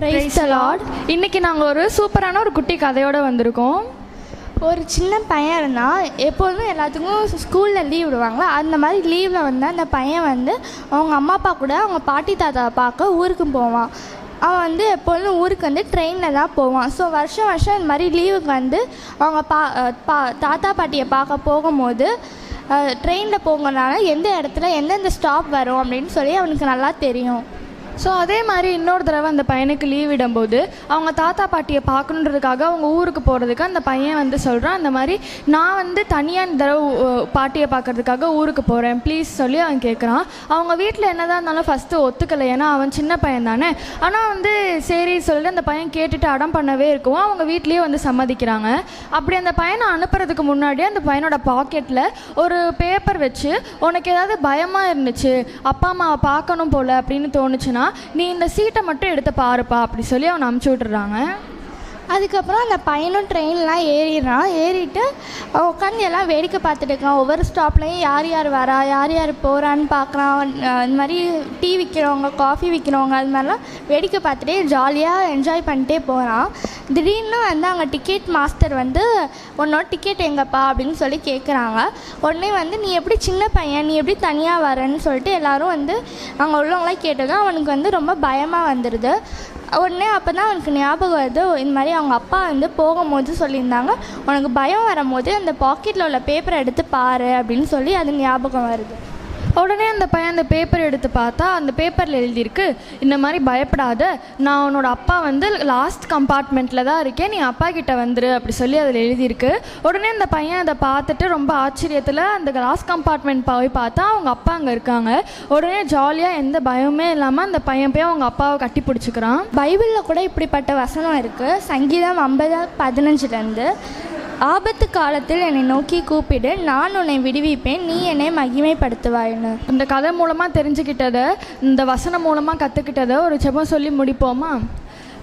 The Lord. இன்னைக்கு நாங்கள் ஒரு சூப்பரான ஒரு குட்டி கதையோட வந்திருக்கோம். ஒரு சின்ன பையன் இருந்தான் எப்போதும் எல்லாத்துக்கும் ஸ்கூலில் லீவ் விடுவாங்களா? அந்த மாதிரி லீவில் வந்து அந்த பையன் வந்து அவங்க அம்மா அப்பா கூட அவங்க பாட்டி தாத்தாவை பார்க்க ஊருக்கு போவான். அவன் வந்து எப்பொழுதும் ஊருக்கு வந்து ட்ரெயினில் தான் போவான். ஸோ வருஷம் வருஷம் இந்த மாதிரி லீவுக்கு வந்து அவங்க பா பா தாத்தா பாட்டியை பார்க்க போகும்போது ட்ரெயினில் போங்கனால எந்த இடத்துல எந்தெந்த ஸ்டாப் வரும் அப்படின்னு சொல்லி அவனுக்கு நல்லா தெரியும். ஸோ அதே மாதிரி இன்னொரு தடவை அந்த பையனுக்கு லீவ் விடும்போது அவங்க தாத்தா பாட்டியை பார்க்கணுன்றதுக்காக அவங்க ஊருக்கு போகிறதுக்கு அந்த பையன் வந்து சொல்கிறான் அந்த மாதிரி நான் வந்து தனியாக இந்த தடவை பாட்டியை பார்க்கறதுக்காக ஊருக்கு போகிறேன் ப்ளீஸ் சொல்லி அவன் கேட்குறான் அவங்க வீட்டில் என்னதான் இருந்தாலும் ஃபஸ்ட்டு ஒத்துக்கலை ஏன்னா அவன் சின்ன பையன் தானே. ஆனால் வந்து சரி சொல்லிட்டு அந்த பையன் கேட்டுட்டு அடம் பண்ணவே இருக்கும் அவங்க வீட்லேயே வந்து சம்மதிக்கிறாங்க. அப்படி அந்த பையனை அனுப்புறதுக்கு முன்னாடியே அந்த பையனோட பாக்கெட்டில் ஒரு பேப்பர் வச்சு உனக்கு ஏதாவது பயமாக இருந்துச்சு அப்பா அம்மாவை பார்க்கணும் போல் அப்படின்னு தோணுச்சுன்னா நீ இந்த சீட்டை மட்டும் எடுத்து பாருப்பா அப்படி சொல்லி அவனை அமுச்சு விட்டுறாங்க அதுக்கப்புறம் அந்த பையனும் ட்ரெயின்லாம் ஏறிடுறான். ஏறிட்டு உட்காந்து எல்லாம் வேடிக்கை பார்த்துட்டு இருக்கான். ஒவ்வொரு ஸ்டாப்லேயும் யார் யார் வரா யார் யார் போகிறான்னு பார்க்குறான். இந்த மாதிரி டீ விற்கிறவங்க காஃபி விற்கிறவங்க அது மாதிரிலாம் வேடிக்கை பார்த்துட்டே ஜாலியாக என்ஜாய் பண்ணிட்டே போகிறான் திடீர்னு வந்து அங்கே டிக்கெட் மாஸ்டர் வந்து உன்னோட டிக்கெட் எங்கப்பா? அப்படின்னு சொல்லி கேட்குறாங்க உடனே வந்து நீ எப்படி சின்ன பையன்? நீ எப்படி தனியாக வரேன்னு சொல்லிட்டு எல்லாரும் வந்து அங்கே உள்ளவங்களாம் கேட்டதும் அவனுக்கு வந்து ரொம்ப பயமாக வந்துடுது உடனே அப்போ தான் அவனுக்கு ஞாபகம் வருது இந்த மாதிரி அவங்க அப்பா வந்து போகும்போது சொல்லியிருந்தாங்க உனக்கு பயம் வரும்போது அந்த பாக்கெட்டில் உள்ள பேப்பரை எடுத்து பாரு அப்படின்னு சொல்லி அது ஞாபகம் வருது. உடனே அந்த பையன் அந்த பேப்பர் எடுத்து பார்த்தா அந்த பேப்பரில் எழுதியிருக்கு இந்த மாதிரி பயப்படாத நான் உன்னோட அப்பா வந்து லாஸ்ட் கம்பார்ட்மெண்ட்டில் தான் இருக்கேன் நீ அப்பா கிட்ட வந்துரு அப்படி சொல்லி அதில் எழுதியிருக்கு. உடனே அந்த பையன் அதை பார்த்துட்டு ரொம்ப ஆச்சரியத்தில் அந்த லாஸ்ட் கம்பார்ட்மெண்ட் போய் பார்த்தா அவங்க அப்பா அங்கே இருக்காங்க. உடனே ஜாலியாக எந்த பயமே இல்லாமல் அந்த பையன் போய் அவங்க அப்பாவை கட்டி பிடிச்சிக்கிறான். பைபிளில் கூட இப்படிப்பட்ட வசனம் இருக்குது சங்கீதம் ஐம்பது பதினஞ்சுலேருந்து ஆபத்து காலத்தில் என்னை நோக்கி கூப்பிடு நான் உன்னை விடுவிப்பேன் நீ என்னை மகிமைப்படுத்துவாய்னு. இந்த கதை மூலமாக தெரிஞ்சுக்கிட்டதை இந்த வசனம் மூலமாக கற்றுக்கிட்டதை ஒரு செபம் சொல்லி முடிப்போமா?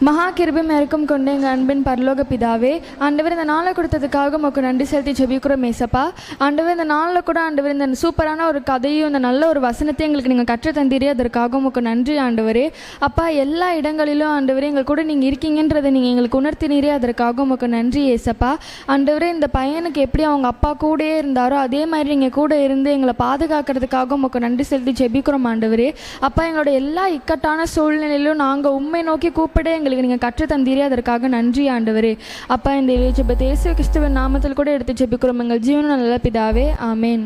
மகா கிருபம் இறக்கம் கொண்டு எங்கள் அன்பின் பரலோக பிதாவே ஆண்டவர் இந்த நாளை கொடுத்ததுக்காக உமக்கு நன்றி செலுத்தி ஜெபிக்கிறோம் மேசப்பா ஆண்டவர் இந்த நாளில் கூட ஆண்டவர் இந்த சூப்பரான ஒரு கதையும் இந்த நல்ல ஒரு வசனத்தையும் எங்களுக்கு நீங்கள் கற்று தந்தீரே அதற்காக உமக்கு நன்றி ஆண்டவரே. அப்பா எல்லா இடங்களிலும் ஆண்டவர் எங்கள் கூட நீங்கள் இருக்கீங்கன்றதை நீங்கள் எங்களுக்கு உணர்த்தினீரே அதற்காக உமக்கு நன்றி ஏசப்பா. ஆண்டவரே இந்த பையனுக்கு எப்படி அவங்க அப்பா கூடயே இருந்தாரோ அதே மாதிரி நீங்கள் கூட இருந்து எங்களை பாதுகாக்கிறதுக்காக உமக்கு நன்றி செலுத்தி ஜெபிக்கிறோம் ஆண்டவரே. அப்பா எங்களோட எல்லா இக்கட்டான சூழ்நிலையிலும் நாங்கள் உண்மை நோக்கி கூப்பிட எங்களுக்கு நீங்கள் கற்றுத்தந்தீரே அதற்காக நன்றி ஆண்டவரே. அப்பா இந்த ஜெபத்தை இயேசு கிறிஸ்துவின் நாமத்தில் கூட எடுத்து ஜெபிக்கிறோம் எங்கள் ஜீவன நல்ல பிதாவே ஆமேன்.